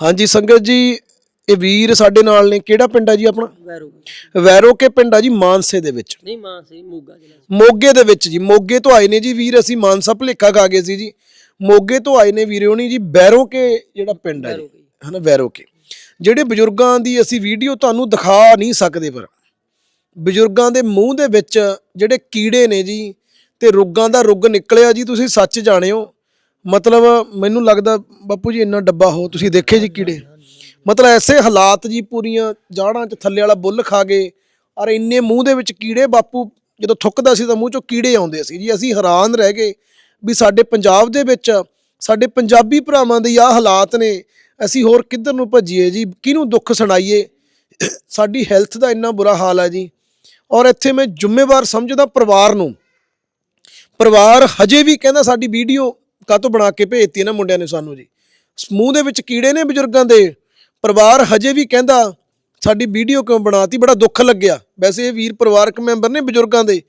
ਹਾਂਜੀ ਸੰਗਤ ਜੀ ਇਹ ਵੀਰ ਸਾਡੇ ਨਾਲ ਨੇ। ਕਿਹੜਾ ਪਿੰਡ ਆ ਜੀ ਆਪਣਾ? ਵੈਰੂ ਵੈਰੋਕੇ ਪਿੰਡ ਆ ਜੀ ਮਾਨਸੇ ਦੇ ਵਿੱਚ। ਨਹੀਂ ਮਾਂ ਸੀ ਮੂਗਾ ਜ਼ਿਲ੍ਹਾ। ਮੋਗੇ ਦੇ ਵਿੱਚ ਜੀ। ਮੋਗੇ ਤੋਂ ਆਏ ਨੇ ਜੀ ਵੀਰ ਅਸੀਂ ਮਾਨਸਾ ਭਲੇਖਾ ਖਾ ਗਏ ਸੀ ਜੀ। ਮੋਗੇ ਤੋਂ ਆਏ ਨੇ ਵੀਰੇ ਹੋਣੀ ਜੀ ਬੈਰੋਕੇ ਜਿਹੜਾ ਪਿੰਡ ਹੈ ਜੀ। ਹਨਾ ਵੈਰੋਕੇ ਜਿਹੜੇ ਬਜ਼ੁਰਗਾਂ ਦੀ ਅਸੀਂ ਵੀਡੀਓ ਤੁਹਾਨੂੰ ਦਿਖਾ ਨਹੀਂ ਸਕਦੇ ਪਰ ਬਜ਼ੁਰਗਾਂ ਦੇ ਮੂੰਹ ਦੇ ਵਿੱਚ ਜਿਹੜੇ ਕੀੜੇ ਨੇ ਜੀ ਤੇ ਰੋਗਾਂ ਦਾ ਰੁੱਗ ਨਿਕਲਿਆ ਜੀ ਤੁਸੀਂ ਸੱਚ ਜਾਣਿਓ। ਮਤਲਬ ਮੈਨੂੰ ਲੱਗਦਾ ਬਾਪੂ ਜੀ ਇੰਨਾ ਡੱਬਾ ਹੋ, ਤੁਸੀਂ ਦੇਖੇ ਜੀ ਕੀੜੇ। ਮਤਲਬ ਐਸੇ ਹਾਲਾਤ ਜੀ ਪੂਰੀਆਂ ਜਾੜਾਂ 'ਚ ਥੱਲੇ ਵਾਲਾ ਬੁੱਲ ਖਾ ਗਏ, ਔਰ ਇੰਨੇ ਮੂੰਹ ਦੇ ਵਿੱਚ ਕੀੜੇ ਬਾਪੂ ਜਦੋਂ ਥੁੱਕਦਾ ਸੀ ਤਾਂ ਮੂੰਹ 'ਚੋਂ ਕੀੜੇ ਆਉਂਦੇ ਸੀ ਜੀ। ਅਸੀਂ ਹੈਰਾਨ ਰਹਿ ਗਏ ਵੀ ਸਾਡੇ ਪੰਜਾਬ ਦੇ ਵਿੱਚ, ਸਾਡੇ ਪੰਜਾਬੀ ਭਰਾਵਾਂ ਦੇ ਆਹ ਹਾਲਾਤ ਨੇ, ਅਸੀਂ ਹੋਰ ਕਿੱਧਰ ਨੂੰ ਭੱਜੀਏ ਜੀ? ਕਿਹਨੂੰ ਦੁੱਖ ਸੁਣਾਈਏ? ਸਾਡੀ ਹੈਲਥ ਦਾ ਇੰਨਾ ਬੁਰਾ ਹਾਲ ਹੈ ਜੀ। ਔਰ ਇੱਥੇ ਮੈਂ ਜ਼ਿੰਮੇਵਾਰ ਸਮਝਦਾ ਪਰਿਵਾਰ ਨੂੰ। ਪਰਿਵਾਰ ਹਜੇ ਵੀ ਕਹਿੰਦਾ ਸਾਡੀ ਵੀਡੀਓ ਕਾਹਤੋਂ ਬਣਾ ਕੇ ਭੇਜਤੀ ਇਹਨਾਂ ਮੁੰਡਿਆਂ ਨੇ ਸਾਨੂੰ ਜੀ। ਮੂੰਹ ਦੇ ਵਿੱਚ ਕੀੜੇ ਨੇ ਬਜ਼ੁਰਗਾਂ ਦੇ। ਪਰਿਵਾਰ ਹਜੇ ਵੀ ਕਹਿੰਦਾ ਸਾਡੀ ਵੀਡੀਓ ਕਿਉਂ ਬਣਾਤੀ? ਬੜਾ ਦੁੱਖ ਲੱਗਿਆ। ਵੈਸੇ ਇਹ ਵੀਰ ਪਰਿਵਾਰਕ ਮੈਂਬਰ ਨੇ ਬਜ਼ੁਰਗਾਂ ਦੇ।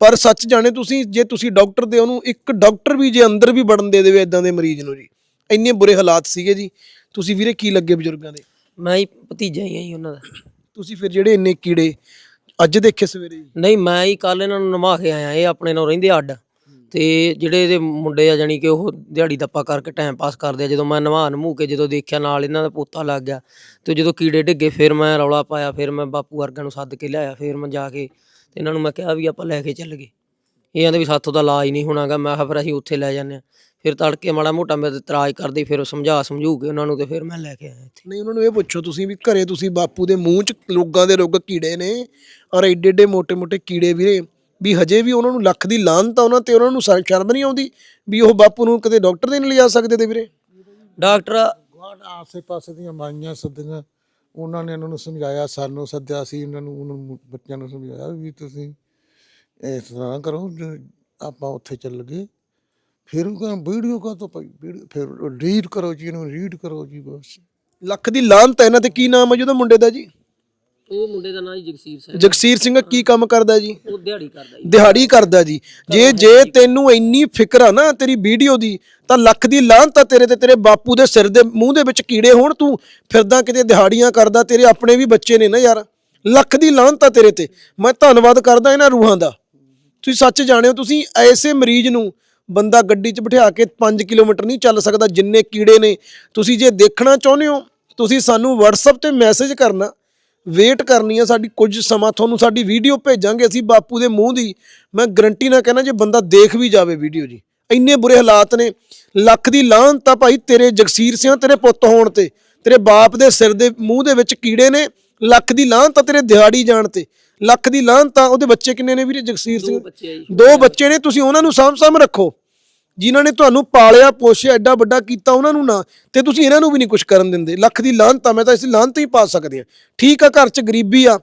ਪਰ ਸੱਚ ਜਾਣੇ ਤੁਸੀਂ ਜੇ ਤੁਸੀਂ ਡਾਕਟਰ ਦੇ ਉਹਨੂੰ ਇੱਕ ਡਾਕਟਰ ਵੀ ਜੇ ਅੰਦਰ ਵੀ ਵੜਨ ਦੇ ਦੇਵੇ ਇਦਾਂ ਦੇ ਮਰੀਜ਼ ਨੂੰ ਜੀ। ਇੰਨੇ ਬੁਰੇ ਹਾਲਾਤ ਸੀਗੇ ਜੀ। ਤੁਸੀਂ ਵੀਰੇ ਕੀ ਲੱਗੇ ਬਜ਼ੁਰਗਾਂ ਦੇ? ਮੈਂ ਹੀ ਭਤੀਜਾ ਹੀ ਆ ਜੀ ਉਹਨਾਂ ਦਾ। ਤੁਸੀਂ ਫਿਰ ਜਿਹੜੇ ਇੰਨੇ ਕੀੜੇ ਅੱਜ ਦੇਖੇ ਸਵੇਰੇ ਜੀ। ਨਹੀਂ ਮੈਂ ਹੀ ਕੱਲ ਇਹਨਾਂ ਨੂੰ ਨਮਾ ਕੇ ਆਇਆ ਇਹ ਆਪਣੇ ਨਾਲ ਰਹਿੰਦੇ ਅੱਡ। ਅਤੇ ਜਿਹੜੇ ਇਹਦੇ ਮੁੰਡੇ ਆ ਜਾਣੀ ਕਿ ਉਹ ਦਿਹਾੜੀ ਦੱਪਾ ਕਰਕੇ ਟਾਈਮ ਪਾਸ ਕਰਦੇ ਆ, ਜਦੋਂ ਮੈਂ ਨਵਾ ਨਮੂ ਕੇ ਜਦੋਂ ਦੇਖਿਆ ਨਾਲ ਇਹਨਾਂ ਦਾ ਪੋਤਾ ਲੱਗ ਗਿਆ ਅਤੇ ਜਦੋਂ ਕੀੜੇ ਡਿੱਗੇ ਫਿਰ ਮੈਂ ਰੌਲਾ ਪਾਇਆ, ਫਿਰ ਮੈਂ ਬਾਪੂ ਵਰਗਿਆਂ ਨੂੰ ਸੱਦ ਕੇ ਲਿਆਇਆ, ਫਿਰ ਮੈਂ ਜਾ ਕੇ ਅਤੇ ਇਹਨਾਂ ਨੂੰ ਮੈਂ ਕਿਹਾ ਵੀ ਆਪਾਂ ਲੈ ਕੇ ਚੱਲ ਗਏ। ਇਹ ਆਂਦੇ ਵੀ ਸਾਥੋਂ ਦਾ ਇਲਾਜ ਨਹੀਂ ਹੋਣਾਗਾ, ਮੈਂ ਕਿਹਾ ਫਿਰ ਅਸੀਂ ਉੱਥੇ ਲੈ ਜਾਂਦੇ ਹਾਂ ਫਿਰ ਤੜਕੇ ਮਾੜਾ ਮੋਟਾ ਮੇਰੇ ਤੇ ਇਤਰਾਜ਼ ਕਰਦੇ, ਫਿਰ ਸਮਝਾ ਸਮਝੂ ਕੇ ਉਹਨਾਂ ਨੂੰ ਤੇ ਫਿਰ ਮੈਂ ਲੈ ਕੇ ਆਇਆ ਇੱਥੇ। ਨਹੀਂ, ਉਹਨਾਂ ਨੂੰ ਇਹ ਪੁੱਛੋ ਤੁਸੀਂ ਵੀ ਘਰੇ ਤੁਸੀਂ ਬਾਪੂ ਦੇ ਮੂੰਹ 'ਚ ਲੋਕਾਂ ਦੇ ਰੋਗ ਕੀੜੇ ਨੇ, ਔਰ ਐਡੇ ਐਡੇ ਮੋਟੇ ਮੋਟੇ ਕੀੜੇ ਵੀਰੇ ਵੀ ਹਜੇ ਵੀ ਉਹਨਾਂ ਨੂੰ ਲੱਖ ਦੀ ਲਾਹਨਤ ਆ ਉਹਨਾਂ ਤੇ ਉਹਨਾਂ ਨੂੰ ਸ- ਸ਼ਰਮ ਨਹੀਂ ਆਉਂਦੀ ਵੀ ਉਹ ਬਾਪੂ ਨੂੰ ਕਦੇ ਡਾਕਟਰ ਦੇ ਨਹੀਂ ਲਿਜਾ ਸਕਦੇ ਤੇ ਵੀਰੇ? ਡਾਕਟਰ ਆਸੇ ਪਾਸੇ ਦੀਆਂ ਮਾਈਆਂ ਸੱਦੀਆਂ ਉਹਨਾਂ ਨੇ ਉਹਨਾਂ ਨੂੰ ਸਮਝਾਇਆ ਸਾਨੂੰ ਸੱਦਿਆ ਸੀ ਉਹਨਾਂ ਨੂੰ ਉਹਨਾਂ ਨੂੰ ਬੱਚਿਆਂ ਨੂੰ ਸਮਝਾਇਆ ਵੀ ਤੁਸੀਂ ਇਸ ਤਰ੍ਹਾਂ ਕਰੋ ਆਪਾਂ ਉੱਥੇ ਚੱਲ ਗਏ ਫਿਰ ਉਹ ਕਹਿੰਦਾ ਵੀਡੀਓ ਕਾ ਤੋਂ ਫਿਰ ਰੀਡ ਕਰੋ ਜੀ ਇਹਨੂੰ ਰੀਡ ਕਰੋ ਜੀ ਬਸ। ਲੱਖ ਦੀ ਲਾਹਨਤ ਹੈ ਇਹਨਾਂ ਤੇ ਕੀ ਨਾਮ ਹੈ ਜੀ ਉਹਦਾ ਮੁੰਡੇ ਦਾ ਜੀ? ਉਹ ਮੁੰਡੇ ਦਾ ਨਾਂ ਜੀ ਜਗਸੀਰ ਸਿੰਘ। ਜਗਸੀਰ ਸਿੰਘ ਕੀ ਕੰਮ ਕਰਦਾ ਜੀ? ਉਹ ਦਿਹਾੜੀ ਕਰਦਾ ਜੀ। ਦਿਹਾੜੀ ਕਰਦਾ ਜੀ। ਜੇ ਜੇ ਤੈਨੂੰ ਇੰਨੀ ਫਿਕਰ ਆ ਨਾ ਤੇਰੀ ਵੀਡੀਓ ਦੀ ਤਾਂ ਲੱਖ ਦੀ ਲਾਹਨਤ ਆ ਤੇਰੇ ਤੇ ਤੇਰੇ ਬਾਪੂ ਦੇ ਸਿਰ ਦੇ ਮੂੰਹ ਦੇ ਵਿੱਚ ਕੀੜੇ ਹੋਣ ਤੂੰ ਫਿਰਦਾ ਕਿਤੇ ਦਿਹਾੜੀਆਂ ਕਰਦਾ ਤੇਰੇ ਆਪਣੇ ਵੀ ਬੱਚੇ ਨੇ ਨਾ ਯਾਰ। ਲੱਖ ਦੀ ਲਾਹਨਤ ਆ ਤੇਰੇ ਤੇ। ਮੈਂ ਧੰਨਵਾਦ ਕਰਦਾ ਇਹਨਾਂ ਰੂਹਾਂ ਦਾ। ਤੁਸੀਂ ਸੱਚ ਜਾਣਿਓ ਤੁਸੀਂ ਐਸੇ ਮਰੀਜ਼ ਨੂੰ ਬੰਦਾ ਗੱਡੀ 'ਚ ਬਿਠਾ ਕੇ 5 ਕਿਲੋਮੀਟਰ ਨਹੀਂ ਚੱਲ ਸਕਦਾ ਜਿੰਨੇ ਕੀੜੇ ਨੇ। ਤੁਸੀਂ ਜੇ ਦੇਖਣਾ ਚਾਹੁੰਦੇ ਹੋ ਤੁਸੀਂ ਸਾਨੂੰ WhatsApp ਤੇ ਮੈਸੇਜ ਕਰਨਾ। ਵੇਟ ਕਰਨੀ ਆ ਸਾਡੀ ਕੁਝ ਸਮਾਂ ਤੁਹਾਨੂੰ ਸਾਡੀ ਵੀਡੀਓ ਭੇਜਾਂਗੇ ਅਸੀਂ ਬਾਪੂ ਦੇ ਮੂੰਹ ਦੀ। ਮੈਂ ਗਰੰਟੀ ਨਾਲ ਕਹਿੰਦਾ ਜੇ ਬੰਦਾ ਦੇਖ ਵੀ ਜਾਵੇ ਵੀਡੀਓ ਜੀ। ਇੰਨੇ ਬੁਰੇ ਹਾਲਾਤ ਨੇ ਲੱਖ ਦੀ ਲਾਹਨਤ ਆ ਭਾਈ ਤੇਰੇ ਜਗਸੀਰ ਸਿੰਘ ਤੇਰੇ ਪੁੱਤ ਹੋਣ ਤੇ ਤੇਰੇ ਬਾਪ ਦੇ ਸਿਰ ਦੇ ਮੂੰਹ ਦੇ ਵਿੱਚ ਕੀੜੇ ਨੇ ਲੱਖ ਦੀ ਲਾਹਨਤ ਆ ਤੇਰੇ ਦਿਹਾੜੀ ਜਾਣ ਤੇ। ਲੱਖ ਦੀ ਲਾਹਨਤ ਆ ਉਹਦੇ ਬੱਚੇ ਕਿੰਨੇ ਨੇ ਵੀਰੇ ਜਗਸੀਰ ਸਿੰਘ? ਦੋ ਬੱਚੇ ਨੇ ਤੁਸੀਂ ਉਹਨਾਂ ਨੂੰ ਸਾਂਭ-ਸਾਂਭ ਰੱਖੋ। ਜਿਨ੍ਹਾਂ ਨੇ ਤੁਹਾਨੂੰ ਪਾਲਿਆ, ਪੋਸ਼ਿਆ, ਐਡਾ ਵੱਡਾ ਕੀਤਾ, ਉਹਨਾਂ ਨੂੰ ਨਾ। ਤੇ ਤੁਸੀਂ ਇਹਨਾਂ ਨੂੰ ਵੀ ਨਹੀਂ ਕੁਝ ਕਰਨ ਦਿੰਦੇ। ਲੱਖ ਦੀ ਲਾਹਨਤ ਆ ਮੈਂ ਤਾਂ ਇਸ ਲਾਹਨਤ ਹੀ ਪਾ ਸਕਦੇ ਆ ਠੀਕ ਆ, ਘਰ 'ਚ ਗਰੀਬੀ ਆ।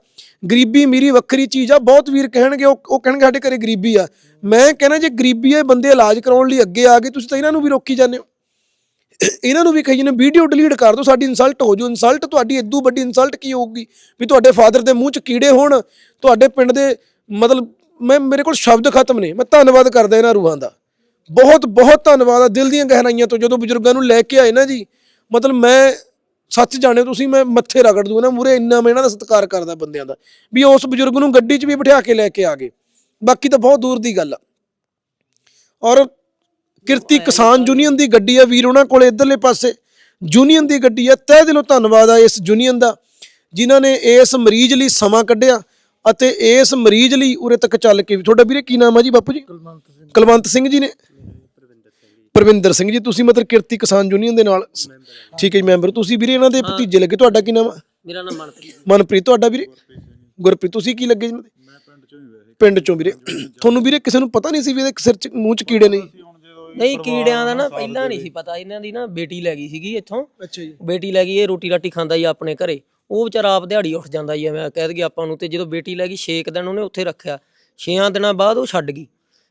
ਗਰੀਬੀ ਮੇਰੀ ਵੱਖਰੀ ਚੀਜ਼ ਆ। ਬਹੁਤ ਵੀਰ ਕਹਿਣਗੇ, ਉਹ ਉਹ ਕਹਿਣਗੇ ਸਾਡੇ ਘਰੇ ਗਰੀਬੀ ਆ। ਮੈਂ ਕਹਿੰਦਾ ਜੇ ਗਰੀਬੀ ਆ ਬੰਦੇ ਇਲਾਜ ਕਰਾਉਣ ਲਈ ਅੱਗੇ ਆ ਗਏ, ਤੁਸੀਂ ਤਾਂ ਇਹਨਾਂ ਨੂੰ ਵੀ ਰੋਕੀ ਜਾਂਦੇ ਹੋ। ਇਹਨਾਂ ਨੂੰ ਵੀ ਕਹੀ ਜਾਂਦੇ ਵੀਡੀਓ ਡਿਲੀਟ ਕਰ ਦਿਓ, ਸਾਡੀ ਇਨਸਲਟ ਹੋ ਜੂ ਇਨਸਲਟ ਤੁਹਾਡੀ ਇਦੋਂ ਵੱਡੀ ਇਨਸਲਟ ਕੀ ਹੋਊਗੀ? ਵੀ ਤੁਹਾਡੇ ਫਾਦਰ ਦੇ ਮੂੰਹ 'ਚ ਕੀੜੇ ਹੋਣ, ਤੁਹਾਡੇ ਪਿੰਡ ਦੇ ਮਤਲਬ, ਮੈਂ, ਮੇਰੇ ਕੋਲ ਸ਼ਬਦ ਖਤਮ ਨੇ। ਮੈਂ ਧੰਨਵਾਦ ਕਰਦਾ ਇਹਨਾਂ ਰੂਹਾਂ ਦਾ। ਬਹੁਤ ਬਹੁਤ ਧੰਨਵਾਦ ਆ ਦਿਲ ਦੀਆਂ ਗਹਿਰਾਈਆਂ ਤੋਂ ਜਦੋਂ ਬਜ਼ੁਰਗਾਂ ਨੂੰ ਲੈ ਕੇ ਆਏ ਨਾ ਜੀ। ਮਤਲਬ ਮੈਂ ਸੱਚ ਜਾਣੇ ਤੁਸੀਂ ਮੈਂ ਮੱਥੇ ਰਗੜ ਦੂੰ ਨਾ ਮੂਰੇ ਇੰਨਾ ਮੈਂ ਇਹਨਾਂ ਦਾ ਸਤਿਕਾਰ ਕਰਦਾ ਬੰਦਿਆਂ ਦਾ ਵੀ ਉਸ ਬਜ਼ੁਰਗ ਨੂੰ ਗੱਡੀ 'ਚ ਵੀ ਬਿਠਾ ਕੇ ਲੈ ਕੇ ਆ ਗਏ। ਬਾਕੀ ਤਾਂ ਬਹੁਤ ਦੂਰ ਦੀ ਗੱਲ ਆ। ਔਰ ਕਿਰਤੀ ਕਿਸਾਨ ਯੂਨੀਅਨ ਦੀ ਗੱਡੀ ਆ ਵੀਰ ਉਹਨਾਂ ਕੋਲੇ ਇਧਰਲੇ ਪਾਸੇ। ਯੂਨੀਅਨ ਦੀ ਗੱਡੀ ਆ ਤਹਿ ਦਿਲੋਂ ਧੰਨਵਾਦ ਆ ਇਸ ਯੂਨੀਅਨ ਦਾ ਜਿਨ੍ਹਾਂ ਨੇ ਇਸ ਮਰੀਜ਼ ਲਈ ਸਮਾਂ ਕੱਢਿਆ। ਅਤੇ ਇਸ ਮਰੀਜ਼ ਲਈ ਉਰੇ ਤੱਕ ਚੱਲ ਕੇ ਵੀ ਤੁਹਾਡਾ ਵੀਰੇ ਕੀ ਨਾਮ ਆ ਜੀ ਬਾਪੂ ਜੀ? ਕੁਲਵੰਤ ਸਿੰਘ। ਜੀ ਨੇ? ਪ੍ਰਵਿੰਦਰ ਸਿੰਘ ਜੀ। ਤੁਸੀਂ ਮਤਲਬ ਕਿਰਤੀ ਕਿਸਾਨ ਯੂਨੀਅਨ ਦੇ ਨਾਲ ਠੀਕ ਹੈ ਜੀ ਮੈਂਬਰ। ਤੁਸੀਂ ਵੀਰੇ ਇਹਨਾਂ ਦੇ ਭਤੀਜੇ ਲੱਗੇ ਤੁਹਾਡਾ ਕੀ ਨਾਮ ਆ? ਮੇਰਾ ਨਾਮ ਮਨਪ੍ਰੀਤ। ਮਨਪ੍ਰੀਤ ਤੁਹਾਡਾ ਵੀਰੇ? ਗੁਰਪ੍ਰੀਤ ਤੁਸੀਂ ਕੀ ਲੱਗੇ ਜੀ ਇਹਨਾਂ ਦੇ? ਮੈਂ ਪਿੰਡ ਚੋਂ ਹੀ ਪਿੰਡ ਚੋਂ ਵੀਰੇ। ਤੁਹਾਨੂੰ ਵੀਰੇ ਕਿਸੇ ਨੂੰ ਪਤਾ ਨਹੀਂ ਸੀ ਵੀ ਇਹਦੇ ਸਿਰ ਚ ਮੂੰਹ ਚ ਕੀੜੇ ਨਹੀਂ ਨਹੀਂ ਕੀੜਿਆਂ ਦਾ ਨਾ ਪਹਿਲਾਂ ਨਹੀਂ ਸੀ ਪਤਾ। ਇਹਨਾਂ ਦੀ ਨਾ ਬੇਟੀ ਲੈ ਗਈ ਸੀਗੀ ਇੱਥੋਂ। ਅੱਛਾ ਜੀ। ਬੇਟੀ ਲੈ ਗਈ ਇਹ ਰੋਟੀ ਰਾਟੀ ਖਾਂਦਾ ਜੀ ਆਪਣੇ ਘਰੇ। ਉਹ ਵਿਚਾਰਾ ਆਪ ਦਿਹਾੜੀ ਉੱਠ ਜਾਂਦਾ ਜੀ ਮੈਂ ਕਹਿ ਦਗੀ ਆਪਾਂ ਨੂੰ ਤੇ ਜਦੋਂ ਬੇਟੀ ਲੈ ਗਈ 6 ਦਿਨ ਉਹਨੇ ਉੱਥੇ ਰੱਖਿਆ। 6 ਦਿਨਾਂ ਬਾਅਦ ਉਹ ਛੱਡ ਗਈ।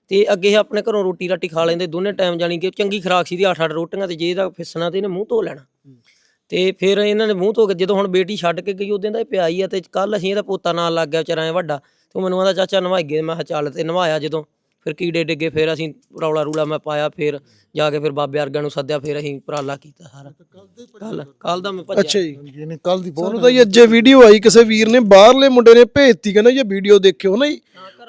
ਤੇ ਅੱਗੇ ਆਪਣੇ ਘਰੋਂ ਰੋਟੀ ਰਾਟੀ ਖਾ ਲੈਂਦੇ ਦੋਨੇ ਟਾਈਮ ਜਾਣੀ ਕਿ ਚੰਗੀ ਖਰਾਕ ਸੀ ਦੀ 8-8 ਰੋਟੀਆਂ ਤੇ ਜੇ ਇਹਦਾ ਫਿਸਣਾ ਤੇ ਇਹਨੇ ਮੂੰਹ ਧੋ ਲੈਣਾ। ਤੇ ਫਿਰ ਇਹਨਾਂ ਨੇ ਮੂੰਹ ਧੋ ਕੇ ਜਦੋਂ ਹੁਣ ਬੇਟੀ ਛੱਡ ਕੇ ਗਈ ਉਦੋਂ ਦਾ ਇਹ ਪਿਆ ਹੀ ਆ ਤੇ ਕੱਲ ਅਸੀਂ ਇਹਦਾ ਪੋਤਾ ਨਾਲ ਲੱਗ ਗਿਆ ਵਿਚਾਰਾ ਐ ਵੱਡਾ। ਤੇ ਮੈਨੂੰ ਆਂਦਾ ਚਾਚਾ ਨਵਾਈ ਗਏ। ਮੈਂ ਕਿਹਾ ਚੱਲ ਤੇ ਨਵਾਇਆ ਜਦੋਂ। ਫਿਰ ਕੀੜੇ ਡਿੱਗੇ ਫਿਰ ਅਸੀਂ ਰੌਲਾ ਰੂਲਾ ਮੈਂ ਪਾਇਆ ਫਿਰ ਜਾ ਕੇ ਫਿਰ ਬਾਬੇ ਵਰਗਿਆਂ ਨੂੰ ਸੱਦਿਆ ਫਿਰ ਅਸੀਂ ਉਪਰਾਲਾ ਕੀਤਾ ਸਾਰਾ। ਕੱਲ ਕੱਲ ਦਾ ਮੈਂ ਭੱਜਿਆ। ਅੱਛਾ ਜੀ। ਇਹਨੇ ਕੱਲ ਦੀ ਬਹੁਤ ਸਾਨੂੰ ਤਾਂ ਇਹ ਅੱਜੇ ਵੀਡੀਓ ਆਈ ਕਿਸੇ ਵੀਰ ਨੇ ਬਾਹਰਲੇ ਮੁੰਡੇ ਨੇ ਭੇਜਤੀ ਕਹਿੰਦਾ ਇਹ ਵੀਡੀਓ ਦੇਖਿਓ ਨਾ ਜੀ।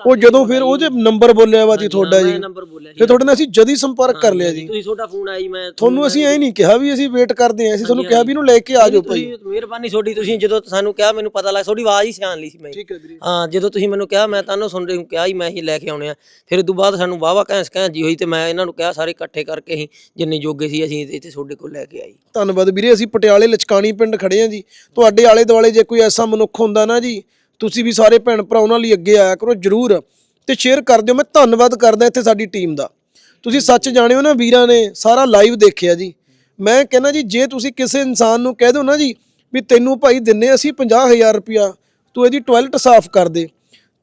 ਉਹ ਜਦੋਂ ਫਿਰ ਉਹਦੇ ਨੰਬਰ ਬੋਲਿਆ ਵਾ ਜੀ ਤੁਹਾਡਾ ਜੀ। ਮੈਂ ਨੰਬਰ ਬੋਲਿਆ ਫਿਰ ਤੁਹਾਡੇ ਨਾਲ ਅਸੀਂ ਜਦੀ ਸੰਪਰਕ ਕਰ ਲਿਆ ਜੀ। ਤੁਸੀਂ ਤੁਹਾਡਾ ਫੋਨ ਆਈ ਮੈਂ ਤੁਹਾਨੂੰ ਅਸੀਂ ਐ ਨਹੀਂ ਕਿਹਾ ਵੀ ਅਸੀਂ ਵੇਟ ਕਰਦੇ ਆਂ ਅਸੀਂ ਤੁਹਾਨੂੰ ਕਿਹਾ ਵੀ ਇਹਨੂੰ ਲੈ ਕੇ ਆ ਜਾਓ ਭਾਈ। ਮਿਹਰਬਾਨੀ ਤੁਹਾਡੀ ਤੁਸੀਂ ਜਦੋਂ ਸਾਨੂੰ ਕਿਹਾ ਮੈਨੂੰ ਪਤਾ ਲੱਗ ਤੁਹਾਡੀ ਆਵਾਜ਼ ਹੀ ਸਿਆਣ ਲਈ ਸੀ ਮੈਂ। ਠੀਕ ਹੈ ਵੀਰੇ। ਹਾਂ ਜਦੋਂ ਤੁਸੀਂ ਮੈਨੂੰ ਕਿਹਾ ਮੈਂ ਤੁਹਾਨੂੰ ਸੁਣ ਰਹੀ ਕਿਹਾ ਹੀ ਮੈਂ ਹੀ ਲੈ ਕੇ ਆਉਣੇ ਆ। ਫਿਰ ਉਸ ਤੋਂ ਬਾਅਦ ਸਾਨੂੰ ਵਾਵਾ ਘੈਂਸ ਘੈਂਜੀ ਹੋਈ ਤੇ ਮੈਂ ਇਹਨਾਂ ਨੂੰ ਕਿਹਾ ਸਾਰੇ ਇਕੱਠੇ ਕਰਕੇ ਅਸੀਂ ਜਿੰਨੇ ਜੋਗੇ ਸੀ ਅਸੀਂ ਇੱਥੇ ਤੁਹਾਡੇ ਕੋਲ ਲੈ ਕੇ ਆਈ ਧੰਨਵਾਦ ਵੀਰੇ ਅਸੀਂ ਪਟਿਆਲੇ ਲਚਕਾਣੀ ਪਿੰਡ ਖੜੇ ਆਂ ਜੀ। ਤੁਹਾਡੇ ਆਲੇ ਦੁਆਲੇ ਜੇ ਕੋਈ ਐਸਾ ਮਨੁੱਖ ਹੁੰਦਾ ਨਾ ਜੀ ਤੁਸੀਂ ਵੀ ਸਾਰੇ ਭੈਣ ਭਰਾ ਉਹਨਾਂ ਲਈ ਅੱਗੇ ਆਇਆ ਕਰੋ ਜਰੂਰ। ਤੇ ਸ਼ੇਅਰ ਕਰ ਦਿਓ ਮੈਂ ਧੰਨਵਾਦ ਕਰਦਾ ਇੱਥੇ ਸਾਡੀ ਟੀਮ ਦਾ। ਤੁਸੀਂ ਸੱਚ ਜਾਣਿਓ ਨਾ ਵੀਰਾਂ ਨੇ ਸਾਰਾ ਲਾਈਵ ਦੇਖਿਆ ਜੀ। ਮੈਂ ਕਹਿੰਦਾ ਜੀ ਜੇ ਤੁਸੀਂ ਕਿਸੇ ਇਨਸਾਨ ਨੂੰ ਕਹਿ ਦਿਓ ਨਾ ਜੀ ਵੀ ਤੈਨੂੰ ਭਾਈ ਦਿੰਨੇ ਅਸੀਂ 50000 ਰੁਪਿਆ ਤੂੰ ਇਹਦੀ ਟਾਇਲਟ ਸਾਫ਼ ਕਰ ਦੇ।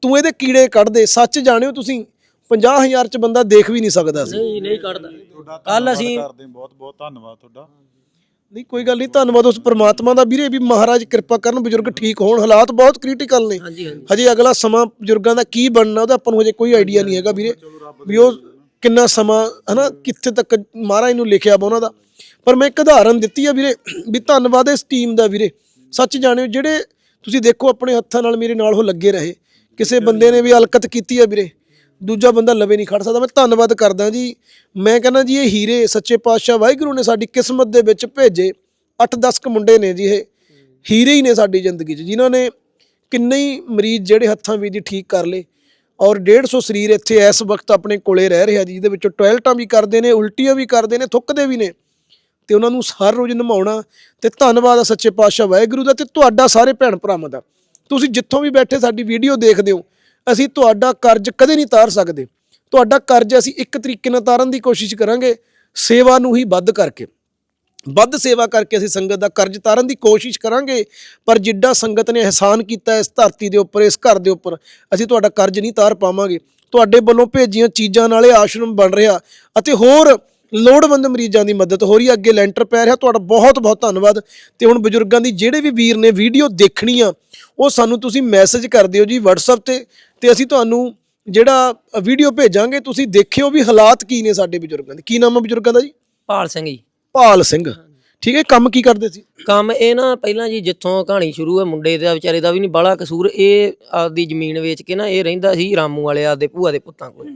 ਤੂੰ ਇਹਦੇ ਕੀੜੇ ਕੱਢ ਦੇ। ਸੱਚ ਜਾਣਿਓ ਤੁਸੀਂ 50000 ਚ ਬੰਦਾ ਦੇਖ ਵੀ ਨਹੀਂ ਸਕਦਾ ਸੀ। ਨਹੀਂ ਨਹੀਂ ਕੱਢਦਾ। ਕੱਲ ਅਸੀਂ ਕਰਦੇ ਹਾਂ, ਬਹੁਤ ਬਹੁਤ ਧੰਨਵਾਦ ਤੁਹਾਡਾ। ਨਹੀਂ ਕੋਈ ਗੱਲ ਨਹੀਂ ਧੰਨਵਾਦ ਉਸ ਪ੍ਰਮਾਤਮਾ ਦਾ। ਵੀਰੇ ਵੀ ਮਹਾਰਾਜ ਕਿਰਪਾ ਕਰਨ ਬਜ਼ੁਰਗ ਠੀਕ ਹੋਣ। ਹਾਲਾਤ ਬਹੁਤ ਕ੍ਰਿਟੀਕਲ ਨੇ। ਹਾਂਜੀ ਅਗਲਾ ਸਮਾਂ ਬਜ਼ੁਰਗਾਂ ਦਾ ਕੀ ਬਣਨਾ ਉਹਦਾ ਆਪਾਂ ਨੂੰ ਹਜੇ ਕੋਈ ਆਈਡੀਆ ਨਹੀਂ ਹੈਗਾ ਵੀਰੇ। ਵੀ ਉਹ ਕਿੰਨਾ ਸਮਾਂ ਹਨਾ ਕਿੱਥੇ ਤੱਕ ਮਹਾਰਾਜ ਨੂੰ ਲਿਖਿਆ ਵਾ ਉਹਨਾਂ ਦਾ। ਪਰ ਮੈਂ ਇੱਕ ਉਦਾਹਰਨ ਦਿੱਤੀ ਆ ਵੀਰੇ ਵੀ ਧੰਨਵਾਦ ਇਸ ਟੀਮ ਦਾ ਵੀਰੇ। ਸੱਚ ਜਾਣਿਓ ਜਿਹੜੇ ਤੁਸੀਂ ਦੇਖੋ ਆਪਣੇ ਹੱਥਾਂ ਨਾਲ ਮੇਰੇ ਨਾਲ ਉਹ ਲੱਗੇ ਰਹੇ। ਕਿਸੇ ਬੰਦੇ ਨੇ ਵੀ ਹਲਕਤ ਕੀਤੀ ਆ ਵੀਰੇ। ਦੂਜਾ ਬੰਦਾ ਲਵੇ ਨਹੀਂ ਖੜ ਸਕਦਾ। ਮੈਂ ਧੰਨਵਾਦ ਕਰਦਾ ਜੀ। ਮੈਂ ਕਹਿੰਦਾ ਜੀ, ਇਹ ਹੀਰੇ ਸੱਚੇ ਪਾਤਸ਼ਾਹ ਵਾਹਿਗੁਰੂ ਨੇ ਸਾਡੀ ਕਿਸਮਤ ਦੇ ਵਿੱਚ ਭੇਜੇ। 8-10 ਕ ਮੁੰਡੇ ਨੇ ਜੀ ਇਹ। ਹੀਰੇ ਹੀ ਨੇ ਸਾਡੀ ਜ਼ਿੰਦਗੀ 'ਚ। ਜਿਨ੍ਹਾਂ ਨੇ ਕਿੰਨੇ ਹੀ ਮਰੀਜ਼ ਜਿਹੜੇ ਹੱਥਾਂ ਵਿੱਚ ਦੀ ਠੀਕ ਕਰ ਲਏ। ਔਰ 150 ਸਰੀਰ ਇੱਥੇ ਇਸ ਵਕਤ ਆਪਣੇ ਕੋਲੇ ਰਹਿ ਰਿਹਾ ਜੀ, ਜਿਹਦੇ ਵਿੱਚੋਂ ਟਾਇਲਟਾਂ ਵੀ ਕਰਦੇ ਨੇ, ਉਲਟੀਆਂ ਵੀ ਕਰਦੇ ਨੇ, ਥੁੱਕਦੇ ਵੀ ਨੇ। ਤੇ ਉਹਨਾਂ ਨੂੰ ਹਰ ਰੋਜ਼ ਨਿਭਾਉਣਾ ਤੇ ਧੰਨਵਾਦ ਆ ਸੱਚੇ ਪਾਤਸ਼ਾਹ ਵਾਹਿਗੁਰੂ ਦਾ ਤੇ ਤੁਹਾਡਾ ਸਾਰੇ ਭੈਣ ਭਰਾਵਾਂ ਦਾ। ਤੁਸੀਂ ਜਿੱਥੋਂ ਵੀ ਬੈਠੇ ਸਾਡੀ ਵੀਡੀਓ ਦੇਖਦੇ ਹੋ ਅਸੀਂ ਤੁਹਾਡਾ ਕਰਜ਼ ਕਦੇ ਨਹੀਂ ਤਾਰ ਸਕਦੇ। ਤੁਹਾਡਾ ਕਰਜ਼ ਅਸੀਂ ਇੱਕ ਤਰੀਕੇ ਨਾਲ ਤਾਰਨ ਦੀ ਕੋਸ਼ਿਸ਼ ਕਰਾਂਗੇ, ਸੇਵਾ ਨੂੰ ਹੀ ਵੱਧ ਕਰਕੇ। ਵੱਧ ਸੇਵਾ ਕਰਕੇ ਅਸੀਂ ਸੰਗਤ ਦਾ ਕਰਜ਼ ਤਾਰਨ ਦੀ ਕੋਸ਼ਿਸ਼ ਕਰਾਂਗੇ, ਪਰ ਜਿੱਡਾ ਸੰਗਤ ਨੇ ਅਹਿਸਾਨ ਕੀਤਾ ਇਸ ਧਰਤੀ ਦੇ ਉੱਪਰ, ਇਸ ਘਰ ਦੇ ਉੱਪਰ, ਅਸੀਂ ਤੁਹਾਡਾ ਕਰਜ਼ ਨਹੀਂ ਤਾਰ ਪਾਵਾਂਗੇ। ਤੁਹਾਡੇ ਵੱਲੋਂ ਭੇਜੀਆਂ ਚੀਜ਼ਾਂ ਨਾਲੇ ਆਸ਼ਰਮ ਬਣ ਰਿਹਾ ਅਤੇ ਹੋਰ ਲੋੜਵੰਦ ਮਰੀਜ਼ਾਂ ਦੀ ਮਦਦ ਹੋ ਰਹੀ ਹੈ। ਅੱਗੇ ਲੈਂਟਰ ਪੈ ਰਿਹਾ। ਤੁਹਾਡਾ ਬਹੁਤ ਬਹੁਤ ਧੰਨਵਾਦ। ਤੇ ਹੁਣ ਬਜ਼ੁਰਗਾਂ ਦੀ ਜਿਹੜੇ ਵੀ ਵੀਰ ਨੇ ਵੀਡੀਓ ਦੇਖਣੀ ਆ ਉਹ ਸਾਨੂੰ ਤੁਸੀਂ ਮੈਸੇਜ ਕਰ ਦਿਓ ਜੀ WhatsApp ਤੇ। ਤੇ ਅਸੀਂ ਤੁਹਾਨੂੰ ਜਿਹੜਾ ਵੀਡੀਓ ਭੇਜਾਂਗੇ ਤੁਸੀਂ ਦੇਖਿਓ ਵੀ ਹਾਲਾਤ ਕੀ ਨੇ ਸਾਡੇ ਬਜ਼ੁਰਗਾਂ ਦੇ। ਕੀ ਨਾਮ ਹੈ ਬਜ਼ੁਰਗਾਂ ਦਾ ਜੀ? ਪਾਲ ਸਿੰਘ ਜੀ। ਭਾਲ ਸਿੰਘ। ਠੀਕ ਹੈ ਕੰਮ ਕੀ ਕਰਦੇ ਸੀ? ਕੰਮ ਇਹ ਨਾ ਪਹਿਲਾਂ ਜੀ ਜਿੱਥੋਂ ਕਹਾਣੀ ਸ਼ੁਰੂ ਹੈ ਮੁੰਡੇ ਦਾ ਵਿਚਾਰੇ ਦਾ ਵੀ ਨਹੀਂ ਬਾਲਾ ਕਸੂਰ ਇਹ ਆਪਦੀ ਜ਼ਮੀਨ ਵੇਚ ਕੇ ਨਾ ਇਹ ਰਹਿੰਦਾ ਸੀ ਰਾਮੂ ਵਾਲੇ ਆਪਦੇ ਭੂਆ ਦੇ ਪੁੱਤਾਂ ਕੋਲ।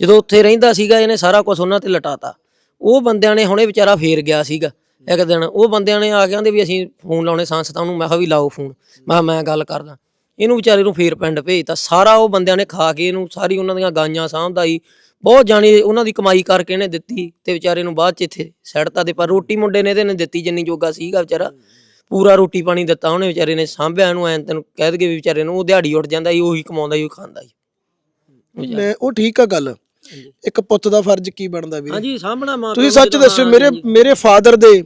ਜਦੋਂ ਉੱਥੇ ਰਹਿੰਦਾ ਸੀਗਾ ਇਹਨੇ ਸਾਰਾ ਕੁਝ ਉਹਨਾਂ ਤੇ ਲਟਾਤਾ। ਉਹ ਬੰਦਿਆਂ ਨੇ ਹੁਣੇ ਵਿਚਾਰਾ ਫੇਰ ਗਿਆ ਸੀਗਾ। ਇੱਕ ਦਿਨ ਉਹ ਬੰਦਿਆਂ ਨੇ ਆ ਕੇ ਕਹਿੰਦੇ ਵੀ ਅਸੀਂ ਫੋਨ ਲਾਉਣੇ ਸੰਸਥਾ ਨੂੰ ਮੈਂ ਕਿਹਾ ਵੀ ਲਾਓ ਫੋਨ। ਮੈਂ ਮੈਂ ਗੱਲ ਕਰਦਾ। ਇਹਨੂੰ ਵਿਚਾਰੇ ਨੂੰ ਫੇਰ ਪਿੰਡ ਭੇਜਤਾ। ਸਾਰਾ ਉਹ ਬੰਦਿਆਂ ਨੇ ਖਾ ਕੇ ਇਹਨੂੰ ਸਾਰੀ ਉਹਨਾਂ ਦੀਆਂ ਗਾਈਆਂ ਸਾਂਭਦਾ ਹੀ ਬਹੁਤ ਜਾਣੀ ਉਹਨਾਂ ਦੀ ਕਮਾਈ ਕਰਕੇ ਇਹਨੇ ਦਿੱਤੀ ਤੇ ਵਿਚਾਰੇ ਨੂੰ ਬਾਅਦ ਚ ਇੱਥੇ ਸੜਤਾ ਤੇ ਪਰ ਰੋਟੀ ਮੁੰਡੇ ਨੇ ਇਹਦੇ ਨੇ ਦਿੱਤੀ ਜਿੰਨੀ ਜੋਗਾ ਸੀਗਾ ਵਿਚਾਰਾ। ਪੂਰਾ ਰੋਟੀ ਪਾਣੀ ਦਿੱਤਾ ਉਹਨੇ ਵਿਚਾਰੇ ਨੇ ਸਾਂਭਿਆ ਇਹਨੂੰ ਐਂ ਤੈਨੂੰ ਕਹਿ ਦਗੇ ਵੀ ਵਿਚਾਰੇ ਨੂੰ ਉਹ ਦਿਹਾੜੀ ਉੱਠ ਜਾਂਦਾ ਸੀ ਉਹੀ ਕਮਾਉਂਦਾ ਉਹ ਖਾਂਦਾ ਸੀ। ਮੈਂ ਉਹ ਠੀਕ ਆ ਗੱਲ। ਇੱਕ ਪੁੱਤ ਦਾ ਫਰਜ਼ ਕੀ ਬਣਦਾ ਵੀਰੇ? ਹਾਂਜੀ ਸਾਹਮਣਾ ਮਾਂ ਤੁਸੀਂ ਸੱਚ ਦੱਸੋ ਮੇਰੇ ਮੇਰੇ ਫਾਦਰ ਦੇ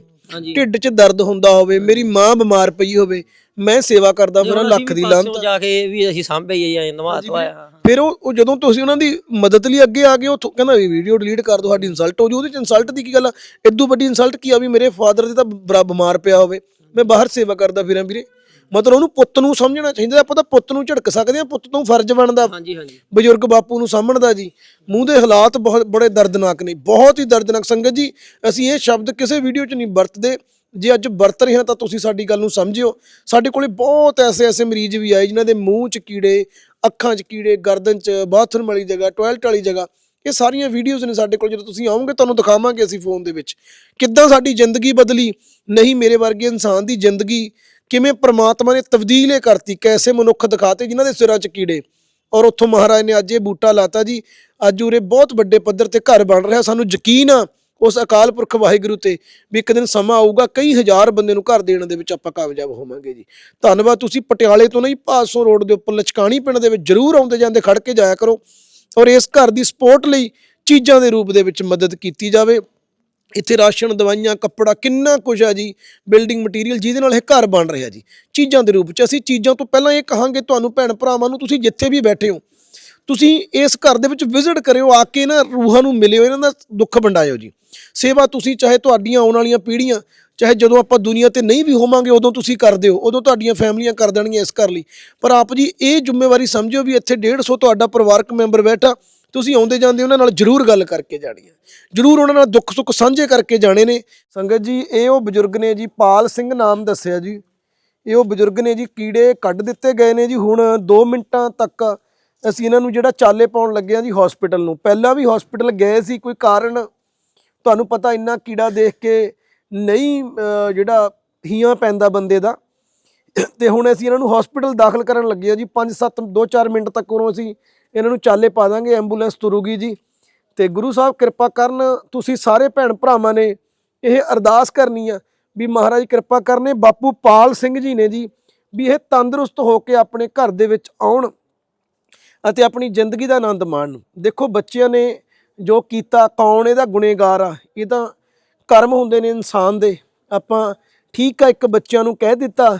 ਢਿੱਡ 'ਚ ਦਰਦ ਹੁੰਦਾ ਹੋਵੇ ਮੇਰੀ ਮਾਂ ਬਿਮਾਰ ਪਈ ਹੋਵੇ ਮੈਂ ਸੇਵਾ ਕਰਦਾ ਜਦੋਂ ਲੱਖ ਦੀ ਲਾਂਤ ਜਾ ਕੇ ਵੀ ਅਸੀਂ ਸਾਂਭੇ ਹੀ ਆਏ ਨਵਾ ਧਵਾਇਆ ਫਿਰ ਉਹ ਜਦੋਂ ਤੁਸੀਂ ਉਹਨਾਂ ਦੀ ਮਦਦ ਲਈ ਅੱਗੇ ਆ ਗਏ ਉਹ ਕਹਿੰਦਾ ਵੀ ਵੀਡੀਓ ਡਿਲੀਟ ਕਰ ਦਿਓ ਸਾਡੀ ਇਨਸਲਟ ਹੋ ਜੂ। ਉਹਦੇ ਚ ਇਨਸਲਟ ਦੀ ਕੀ ਗੱਲ ਆ? ਇਦੋਂ ਵੱਡੀ ਇਨਸਲਟ ਕੀ ਆ ਵੀ ਮੇਰੇ ਫਾਦਰ ਦੇ ਤਾਂ ਬੜਾ ਬਿਮਾਰ ਪਿਆ ਹੋਵੇ। ਮੈਂ ਬਾਹਰ ਸੇਵਾ ਕਰਦਾ ਫਿਰਾਂ ਵੀਰੇ। ਮਤਲਬ ਉਹਨੂੰ ਪੁੱਤ ਨੂੰ ਸਮਝਣਾ ਚਾਹੀਦਾ ਆਪਾਂ ਤਾਂ ਪੁੱਤ ਨੂੰ ਝਿੜਕ ਸਕਦੇ ਆ ਪੁੱਤ ਤੋਂ ਫਰਜ਼ ਬਣਦਾ। ਹਾਂਜੀ ਹਾਂਜੀ। ਬਜ਼ੁਰਗ ਬਾਪੂ ਨੂੰ ਸਾਂਭਣ ਦਾ ਜੀ। ਮੂੰਹ ਦੇ ਹਾਲਾਤ ਬਹੁਤ ਬੜੇ ਦਰਦਨਾਕ ਨੇ ਬਹੁਤ ਹੀ ਦਰਦਨਾਕ। ਸੰਗਤ ਜੀ ਅਸੀਂ ਇਹ ਸ਼ਬਦ ਕਿਸੇ ਵੀਡੀਓ 'ਚ ਨਹੀਂ ਵਰਤਦੇ। ਜੇ ਅੱਜ ਵਰਤ ਰਹੇ ਹਾਂ ਤਾਂ ਤੁਸੀਂ ਸਾਡੀ ਗੱਲ ਨੂੰ ਸਮਝਿਓ। ਸਾਡੇ ਕੋਲੇ ਬਹੁਤ ਐਸੇ ਐਸੇ ਮਰੀਜ਼ ਵੀ ਆਏ ਜਿਨ੍ਹਾਂ ਦੇ ਮੂੰਹ 'ਚ ਕੀੜੇ, ਅੱਖਾਂ 'ਚ ਕੀੜੇ, ਗਰਦਨ 'ਚ, ਬਾਥਰੂਮ ਵਾਲੀ ਜਗ੍ਹਾ, ਟਾਇਲਟ ਵਾਲੀ ਜਗ੍ਹਾ, ਇਹ ਸਾਰੀਆਂ ਵੀਡੀਓਜ਼ ਨੇ ਸਾਡੇ ਕੋਲ। ਜਦੋਂ ਤੁਸੀਂ ਆਓਗੇ ਤੁਹਾਨੂੰ ਦਿਖਾਵਾਂਗੇ ਅਸੀਂ ਫੋਨ ਦੇ ਵਿੱਚ। ਕਿੱਦਾਂ ਸਾਡੀ ਜ਼ਿੰਦਗੀ ਬਦਲੀ? ਨਹੀਂ, ਮੇਰੇ ਵਰਗੇ ਇਨਸਾਨ ਦੀ ਜ਼ਿੰਦਗੀ ਕਿਵੇਂ ਪ੍ਰਮਾਤਮਾ ਨੇ ਤਬਦੀਲ ਇਹ ਕਰਤੀ? ਕੈਸੇ ਮਨੁੱਖ ਦਿਖਾਤੇ ਜਿਨ੍ਹਾਂ ਦੇ ਸਿਰਾਂ 'ਚ ਕੀੜੇ? ਔਰ ਉੱਥੋਂ ਮਹਾਰਾਜ ਨੇ ਅੱਜ ਇਹ ਬੂਟਾ ਲਾਤਾ ਜੀ। ਅੱਜ ਉਰੇ ਬਹੁਤ ਵੱਡੇ ਪੱਧਰ ਤੇ ਘਰ ਬਣ ਰਿਹਾ। ਸਾਨੂੰ ਯਕੀਨ ਆ ਉਸ ਅਕਾਲ ਪੁਰਖ ਵਾਹਿਗੁਰੂ ਤੇ ਵੀ ਇੱਕ ਦਿਨ ਸਮਾਂ ਆਊਗਾ, ਕਈ ਹਜ਼ਾਰ ਬੰਦੇ ਨੂੰ ਘਰ ਦੇਣ ਦੇ ਵਿੱਚ ਆਪਾਂ ਕਾਮਯਾਬ ਹੋਵਾਂਗੇ ਜੀ। ਧੰਨਵਾਦ ਤੁਸੀਂ ਪਟਿਆਲੇ ਤੋਂ ਨਹੀਂ ਭਾਸੋਂ ਰੋਡ ਦੇ ਉੱਪਰ ਲਚਕਾਣੀ ਪਿੰਡ ਦੇ ਵਿੱਚ ਜ਼ਰੂਰ ਆਉਂਦੇ ਜਾਂਦੇ ਖੜ ਕੇ ਜਾਇਆ ਕਰੋ ਔਰ ਇਸ ਘਰ ਦੀ ਸਪੋਰਟ ਲਈ ਚੀਜ਼ਾਂ ਦੇ ਰੂਪ ਦੇ ਵਿੱਚ ਮਦਦ ਕੀਤੀ ਜਾਵੇ। ਇੱਥੇ ਰਾਸ਼ਨ, ਦਵਾਈਆਂ, ਕੱਪੜਾ ਕਿੰਨਾ ਕੁਝ ਆ ਜੀ, ਬਿਲਡਿੰਗ ਮਟੀਰੀਅਲ ਜਿਹਦੇ ਨਾਲ ਇਹ ਘਰ ਬਣ ਰਿਹਾ ਜੀ। ਚੀਜ਼ਾਂ ਦੇ ਰੂਪ 'ਚ ਅਸੀਂ ਚੀਜ਼ਾਂ ਤੋਂ ਪਹਿਲਾਂ ਇਹ ਕਹਾਂਗੇ, ਤੁਹਾਨੂੰ ਭੈਣ ਭਰਾਵਾਂ ਨੂੰ ਤੁਸੀਂ ਜਿੱਥੇ ਵੀ ਬੈਠੇ ਹੋ ਤੁਸੀਂ ਇਸ ਘਰ ਦੇ ਵਿੱਚ ਵਿਜ਼ਿਟ ਕਰਿਓ, ਆ ਕੇ ਇਹਨਾਂ ਰੂਹਾਂ ਨੂੰ ਮਿਲਿਓ, ਇਹਨਾਂ ਦਾ ਦੁੱਖ ਵੰਡਾਇਓ ਜੀ। ਸੇਵਾ ਤੁਸੀਂ ਚਾਹੇ ਤੁਹਾਡੀਆਂ ਆਉਣ ਵਾਲੀਆਂ ਪੀੜ੍ਹੀਆਂ, ਚਾਹੇ ਜਦੋਂ ਆਪਾਂ ਦੁਨੀਆ ਤੇ ਨਹੀਂ ਵੀ ਹੋਵਾਂਗੇ, ਉਦੋਂ ਤੁਸੀਂ ਕਰ ਦਿਓ, ਉਦੋਂ ਤੁਹਾਡੀਆਂ ਫੈਮਲੀਆਂ ਕਰ ਦੇਣਗੀਆਂ ਇਸ ਘਰ ਲਈ। ਪਰ ਆਪ ਜੀ ਇਹ ਜ਼ਿੰਮੇਵਾਰੀ ਸਮਝਿਓ ਵੀ ਇੱਥੇ 150 ਤੁਹਾਡਾ ਪਰਿਵਾਰਕ ਮੈਂਬਰ ਬੈਠਾ, ਤੁਸੀਂ ਆਉਂਦੇ ਜਾਂਦੇ ਉਹਨਾਂ ਨਾਲ ਜਰੂਰ ਗੱਲ ਕਰਕੇ ਜਾਣੀ ਹੈ ਜਰੂਰ ਉਹਨਾਂ ਨਾਲ ਦੁੱਖ ਸੁੱਖ ਸਾਂਝੇ ਕਰਕੇ ਜਾਣੇ ਨੇ। ਸੰਗਤ ਜੀ, ਇਹ ਉਹ ਬਜ਼ੁਰਗ ਨੇ ਜੀ, ਪਾਲ ਸਿੰਘ ਨਾਮ ਦੱਸਿਆ ਜੀ। ਇਹ ਉਹ ਬਜ਼ੁਰਗ ਨੇ ਜੀ, ਕੀੜੇ ਕੱਢ ਦਿੱਤੇ ਗਏ ਨੇ ਜੀ ਹੁਣ 2 ਮਿੰਟਾਂ ਤੱਕ। ਅਸੀਂ ਇਹਨਾਂ ਨੂੰ ਜਿਹੜਾ ਚਾਲੇ ਪਾਉਣ ਲੱਗੇ ਆ ਜੀ ਹਸਪੀਟਲ ਨੂੰ। ਪਹਿਲਾਂ ਵੀ ਹਸਪੀਟਲ ਗਏ ਸੀ, ਕੋਈ ਕਾਰਨ ਤੁਹਾਨੂੰ ਪਤਾ ਇੰਨਾ ਕੀੜਾ ਦੇਖ ਕੇ ਨਹੀਂ ਜਿਹੜਾ ਹੀਆਂ ਪੈਂਦਾ ਬੰਦੇ ਦਾ। ਤੇ ਹੁਣ ਅਸੀਂ ਇਹਨਾਂ ਨੂੰ ਹਸਪੀਟਲ ਦਾਖਲ ਕਰਨ ਲੱਗੇ ਆ ਜੀ। 5-7 2-4 ਮਿੰਟ ਤੱਕ ਉਹਨੂੰ ਅਸੀਂ ਇਹਨਾਂ ਨੂੰ ਚਾਲੇ ਪਾ ਦਾਂਗੇ ਐਂਬੂਲੈਂਸ ਤੁਰੂਗੀ ਜੀ। ਤੇ ਗੁਰੂ ਸਾਹਿਬ ਕਿਰਪਾ ਕਰਨ, ਤੁਸੀਂ ਸਾਰੇ ਭੈਣ ਭਰਾਵਾਂ ਨੇ ਇਹ ਅਰਦਾਸ ਕਰਨੀ ਆ ਵੀ ਮਹਾਰਾਜ ਕਿਰਪਾ ਕਰਨੇ। ਬਾਪੂ ਪਾਲ ਸਿੰਘ ਜੀ ਨੇ ਜੀ ਵੀ ਇਹ ਤੰਦਰੁਸਤ ਹੋ ਕੇ ਆਪਣੇ ਘਰ ਦੇ ਵਿੱਚ ਆਉਣ। ਅਤੇ ਆਪਣੀ ਜ਼ਿੰਦਗੀ ਦਾ ਆਨੰਦ ਮਾਣਨ ਦੇਖੋ, ਬੱਚਿਆਂ ਨੇ ਜੋ ਕੀਤਾ, ਕੌਣ ਇਹਦਾ ਗੁਨੇਗਾਰ ਆ? ਇਹ ਤਾਂ ਕਰਮ ਹੁੰਦੇ ਨੇ ਇਨਸਾਨ ਦੇ। ਆਪਾਂ ਠੀਕ ਆ, ਇੱਕ ਬੱਚਿਆਂ ਨੂੰ ਕਹਿ ਦਿੱਤਾ,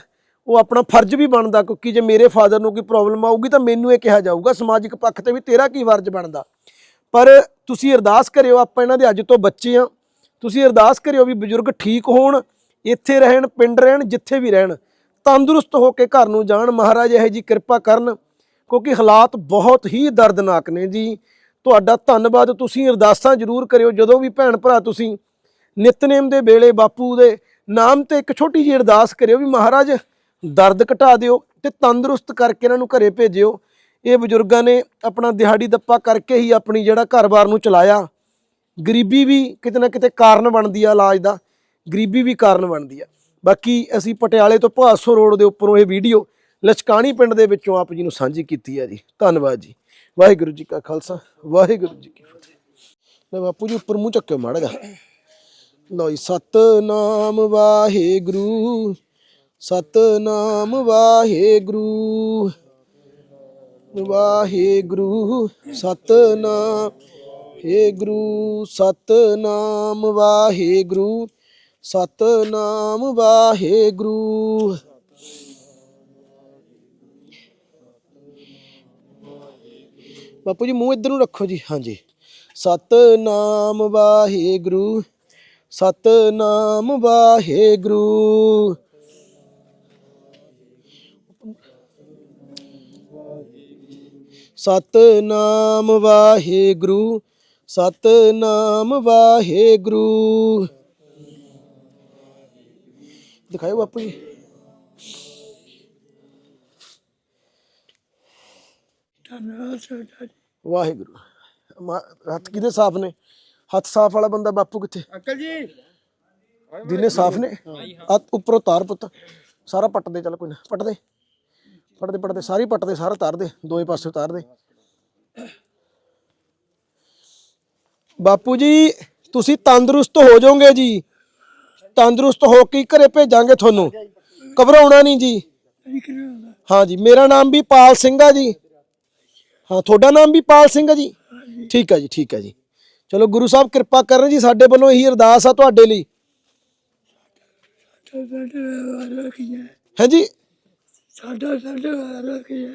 ਉਹ ਆਪਣਾ ਫਰਜ਼ ਵੀ ਬਣਦਾ, ਕਿਉਂਕਿ ਜੇ ਮੇਰੇ ਫਾਦਰ ਨੂੰ ਕੋਈ ਪ੍ਰੋਬਲਮ ਆਊਗੀ ਤਾਂ ਮੈਨੂੰ ਇਹ ਕਿਹਾ ਜਾਊਗਾ, ਸਮਾਜਿਕ ਪੱਖ ਤੇ ਵੀ ਤੇਰਾ ਕੀ ਫਰਜ਼ ਬਣਦਾ। ਪਰ ਤੁਸੀਂ ਅਰਦਾਸ ਕਰਿਓ, ਆਪਾਂ ਇਹਨਾਂ ਦੇ ਅੱਜ ਤੋਂ ਬੱਚੇ ਆ। ਤੁਸੀਂ ਅਰਦਾਸ ਕਰਿਓ ਵੀ ਬਜ਼ੁਰਗ ਠੀਕ ਹੋਣ, ਇੱਥੇ ਰਹਿਣ, ਪਿੰਡ ਰਹਿਣ, ਜਿੱਥੇ ਵੀ ਰਹਿਣ, ਤੰਦਰੁਸਤ ਹੋ ਕੇ ਘਰ ਨੂੰ ਜਾਣ, ਮਹਾਰਾਜ ਇਹ ਜੀ ਕਿਰਪਾ ਕਰਨ। ਕਿਉਂਕਿ ਹਾਲਾਤ ਬਹੁਤ ਹੀ ਦਰਦਨਾਕ ਨੇ ਜੀ। ਤੁਹਾਡਾ ਧੰਨਵਾਦ ਤੁਸੀਂ ਅਰਦਾਸਾਂ ਜ਼ਰੂਰ ਕਰਿਓ, ਜਦੋਂ ਵੀ ਭੈਣ ਭਰਾ ਤੁਸੀਂ ਨਿਤਨੇਮ ਦੇ ਵੇਲੇ ਬਾਪੂ ਦੇ ਨਾਮ ਤੇ ਇੱਕ ਛੋਟੀ ਜਿਹੀ ਅਰਦਾਸ ਕਰਿਓ ਵੀ ਮਹਾਰਾਜ ਦਰਦ ਘਟਾ ਦਿਓ ਤੇ ਤੰਦਰੁਸਤ ਕਰਕੇ ਇਹਨਾਂ ਨੂੰ ਘਰੇ ਭੇਜਿਓ। ਇਹ ਬਜ਼ੁਰਗਾਂ ਨੇ ਆਪਣਾ ਦਿਹਾੜੀ ਦੱਪਾ ਕਰਕੇ ਹੀ ਆਪਣੀ ਜਿਹੜਾ ਘਰ-ਬਾਰ ਨੂੰ ਚਲਾਇਆ। ਗਰੀਬੀ ਵੀ ਕਿਤੇ ਨਾ ਕਿਤੇ ਕਾਰਨ ਬਣਦੀ ਆ ਇਲਾਜ ਦਾ। ਗਰੀਬੀ ਵੀ ਕਾਰਨ ਬਣਦੀ ਆ। ਬਾਕੀ ਅਸੀਂ ਪਟਿਆਲੇ ਤੋਂ ਭਾਸੋ ਰੋਡ ਦੇ ਉੱਪਰੋਂ ਇਹ ਵੀਡੀਓ ਲਚਕਾਣੀ ਪਿੰਡ ਦੇ ਵਿੱਚੋਂ ਆਪ ਜੀ ਨੂੰ ਸਾਂਝੀ ਕੀਤੀ ਹੈ ਜੀ। ਧੰਨਵਾਦ ਜੀ। ਵਾਹਿਗੁਰੂ ਜੀ ਕਾ ਖਾਲਸਾ, ਵਾਹਿਗੁਰੂ ਜੀ ਕੀ ਫਤਿਹ। ਲੈ ਬਾਪੂ ਜੀ, ਉੱਪਰ ਮੂੰਹ ਚੱਕਿਓ ਮਾੜਾ ਗਾ ਲਓ ਜੀ, ਸਤਨਾਮ ਵਾਹਿਗੁਰੂ ਸਤਨਾਮ ਵਾਹਿਗੁਰੂ ਵਾਹਿਗੁਰੂ, ਸਤਨਾਮ ਹੇ ਗੁਰੂ ਸਤਨਾਮ ਵਾਹਿਗੁਰੂ ਸਤਨਾਮ ਵਾਹਿਗੁਰੂ। ਬਾਪੂ ਜੀ ਮੂੰਹ ਇੱਧਰ ਨੂੰ ਰੱਖੋ ਜੀ, ਹਾਂਜੀ। ਸਤਨਾਮ ਵਾਹਿਗੁਰੂ ਸਤਨਾਮ ਵਾਹਿਗੁਰੂ। ਸਤਨਾਮ ਵਾਹਿਗੁਰੂ ਸਤਨਾਮ ਵਾਹਿਗੁਰੂ। ਦਿਖਾਓ ਬਾਪੂ ਜੀ। ਵਾਹਿਗੁਰੂ। ਮਾ- ਹੱਥ ਕਿਹਦੇ ਸਾਫ਼ ਨੇ? ਹੱਥ ਸਾਫ਼ ਵਾਲਾ ਬੰਦਾ ਬਾਪੂ ਕਿੱਥੇ? ਅੰਕਲ ਜੀ। ਦਿਨੇ ਸਾਫ਼ ਨੇ ਆ ਉੱਪਰੋਂ ਤਾਰ ਪੁੱਤ। ਸਾਰਾ ਪੱਟ ਦੇ ਚੱਲ ਕੋਈ ਨਾ ਪੱਟ ਦੇ। ਪੱਟ ਦੇ ਪੱਟ ਦੇ ਸਾਰੀ ਪੱਟ ਦੇ ਸਾਰਾ ਤਾਰ ਦੇ। ਦੋਵੇਂ ਪਾਸੇ ਤਾਰ ਦੇ। ਬਾਪੂ ਜੀ ਤੁਸੀਂ ਤੰਦਰੁਸਤ ਹੋ ਜਾਓਗੇ ਜੀ। ਤੰਦਰੁਸਤ ਹੋ ਕੇ ਹੀ ਘਰੇ ਭੇਜਾਂਗੇ ਤੁਹਾਨੂੰ। ਘਬਰਾਉਣਾ ਨਹੀਂ ਜੀ। ਹਾਂ ਜੀ ਮੇਰਾ ਨਾਮ ਵੀ ਪਾਲ ਸਿੰਘ ਆ ਜੀ। ਹਾਂ ਤੁਹਾਡਾ ਨਾਮ ਵੀ ਪਾਲ ਸਿੰਘ ਆ ਜੀ? ਠੀਕ ਹੈ ਜੀ ਠੀਕ ਹੈ ਜੀ। ਚਲੋ ਗੁਰੂ ਸਾਹਿਬ ਕਿਰਪਾ ਕਰਨ ਜੀ ਸਾਡੇ ਵੱਲੋਂ ਇਹੀ ਅਰਦਾਸ ਆ ਤੁਹਾਡੇ ਲਈ। ਹੈ ਜੀ? ਸਾਡਾ ਸਾਡਾ ਰੱਖਿਆ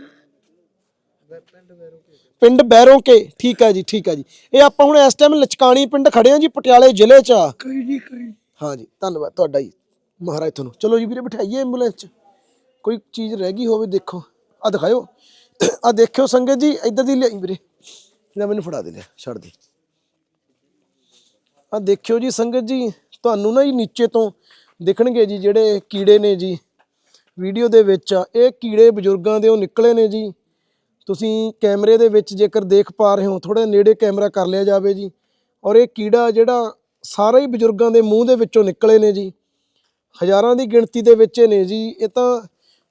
ਪਿੰਡ ਬੈਰੋਂ ਕੇ ਠੀਕ ਹੈ ਜੀ ਠੀਕ ਹੈ ਜੀ। ਇਹ ਆਪਾਂ ਹੁਣ ਇਸ ਟਾਈਮ ਲਚਕਾਣੀ ਪਿੰਡ ਖੜੇ ਆ ਜੀ ਪਟਿਆਲੇ ਜ਼ਿਲ੍ਹੇ 'ਚ। ਕੋਈ ਕੋਈ। ਹਾਂ ਜੀ ਧੰਨਵਾਦ ਤੁਹਾਡਾ ਜੀ ਮਹਾਰਾਜ ਤੁਹਾਨੂੰ। ਚਲੋ ਜੀ ਵੀਰੇ ਬਿਠਾਈਏ ਐਂਬੂਲੈਂਸ 'ਚ। ਕੋਈ ਚੀਜ਼ ਰਹਿ ਗਈ ਹੋਵੇ ਦੇਖੋ। ਆ ਦਿਖਾਇਓ। ਆ ਦੇਖਿਓ ਸੰਗਤ ਜੀ, ਇੱਧਰ ਦੀ ਲਿਆਈ ਵੀਰੇ। ਲੈ ਮੈਨੂੰ ਫੜਾ ਦੇ ਲਿਆ ਛੱਡ ਦੇ। ਆ ਦੇਖਿਓ ਜੀ ਸੰਗਤ ਜੀ, ਤੁਹਾਨੂੰ ਨਾ ਜੀ ਨੀਚੇ ਤੋਂ ਦਿਖਣਗੇ ਜੀ ਜਿਹੜੇ ਕੀੜੇ ਨੇ ਜੀ। ਵੀਡੀਓ ਦੇ ਵਿੱਚ ਇਹ ਕੀੜੇ ਬਜ਼ੁਰਗਾਂ ਦੇ ਉਹ ਨਿਕਲੇ ਨੇ ਜੀ। ਤੁਸੀਂ ਕੈਮਰੇ ਦੇ ਵਿੱਚ ਜੇਕਰ ਦੇਖ ਪਾ ਰਹੇ ਹੋ ਥੋੜਾ ਨੇੜੇ ਕੈਮਰਾ ਕਰ ਲਿਆ ਜਾਵੇ ਜੀ। ਔਰ ਇਹ ਕੀੜਾ ਜਿਹੜਾ ਸਾਰੇ ਹੀ ਬਜ਼ੁਰਗਾਂ ਦੇ ਮੂੰਹ ਦੇ ਵਿੱਚੋਂ ਨਿਕਲੇ ਨੇ ਜੀ। ਹਜ਼ਾਰਾਂ ਦੀ ਗਿਣਤੀ ਦੇ ਵਿੱਚ ਇਹ ਨੇ ਜੀ। ਇਹ ਤਾਂ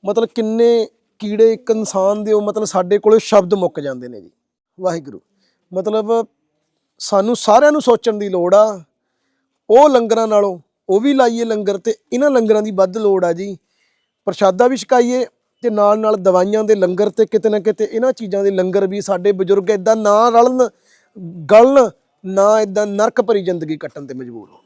ਮਤਲਬ ਕਿੰਨੇ ਕੀੜੇ ਇੱਕ ਇਨਸਾਨ ਦੇ ਉਹ ਮਤਲਬ ਸਾਡੇ ਕੋਲੇ ਸ਼ਬਦ ਮੁੱਕ ਜਾਂਦੇ ਨੇ ਜੀ। ਵਾਹਿਗੁਰੂ। ਮਤਲਬ ਸਾਨੂੰ ਸਾਰਿਆਂ ਨੂੰ ਸੋਚਣ ਦੀ ਲੋੜ ਆ। ਉਹ ਲੰਗਰਾਂ ਨਾਲੋਂ, ਉਹ ਵੀ ਲਾਈਏ ਲੰਗਰ ਤੇ ਇਹਨਾਂ ਲੰਗਰਾਂ ਦੀ ਵੱਧ ਲੋੜ ਆ ਜੀ। ਪ੍ਰਸ਼ਾਦਾ ਵੀ ਛਕਾਈਏ ਤੇ ਨਾਲ ਨਾਲ ਦਵਾਈਆਂ ਦੇ ਲੰਗਰ ਤੇ ਕਿਤੇ ਨਾ ਕਿਤੇ ਇਹਨਾਂ ਚੀਜ਼ਾਂ ਦੇ ਲੰਗਰ ਵੀ ਸਾਡੇ ਬਜ਼ੁਰਗ ਇਦਾਂ ਨਾ ਰਲਣ, ਗਲਣ, ਨਾ ਇਦਾਂ ਨਰਕ ਭਰੀ ਜ਼ਿੰਦਗੀ ਕੱਟਣ ਤੇ ਮਜਬੂਰ ਹੋ